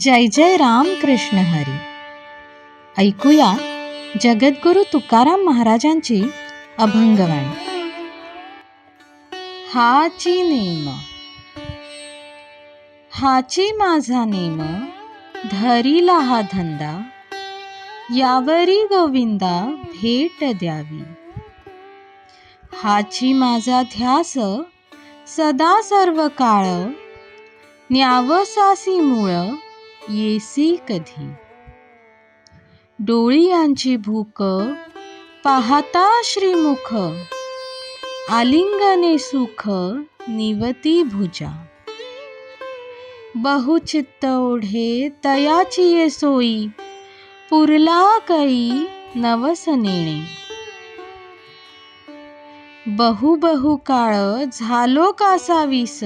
जय जय राम कृष्ण हरी. ऐकूया जगद्गुरु तुकाराम महाराजांची अभंगवाणी. हाची नेम. हाची माझा नेम. धरीला हा धंदा. यावरी गोविंदा भेट द्यावी. हाची माझा ध्यास. सदा सर्व काळ न्यावसासी मूळ. येसी कधी? डोळी यांची भूक पाहता श्रीमुख आलिंगने सुख निवती भुजा. बहुचित्त ओढे तयाची ये सोयी पुरला कई नवसनेणे. बहु बहु काळ झालो कासावीस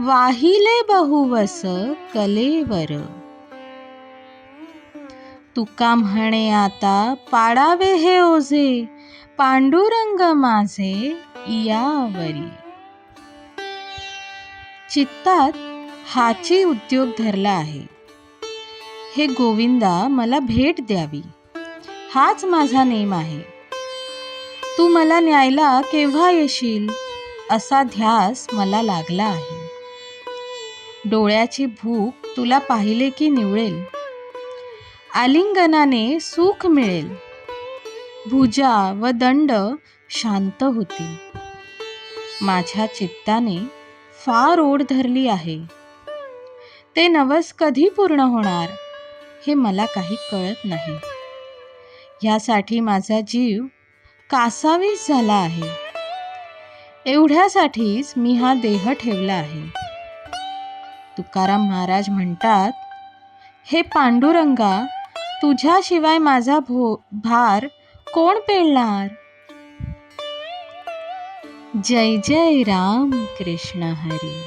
वाहिले बहुवस कलेवर. तुका म्हणे आता पाडावे हे ओझे पांडुरंग माझे यावरी. चित्तात हाची उद्योग धरला आहे. हे गोविंदा मला भेट द्यावी. हाच माझा नेम आहे. तू मला न्यायला केव्हा येशील असा ध्यास मला लागला आहे. डोळ्याची भूक तुला पाहिले की निवळेल. आलिंगनाने सुख मिळेल. भुजा व दंड शांत होतील. माझ्या चित्ताने फार ओढ धरली आहे. ते नवस कधी पूर्ण होणार हे मला काही कळत नाही. ह्यासाठी माझा जीव कासावीस झाला आहे. एवढ्यासाठीच मी हा देह ठेवला आहे. तुकाराम महाराज म्हणतात हे पांडुरंगा तुझ्याशिवाय माझा भो भार कोण पेलणार? जय जय राम कृष्ण हरी.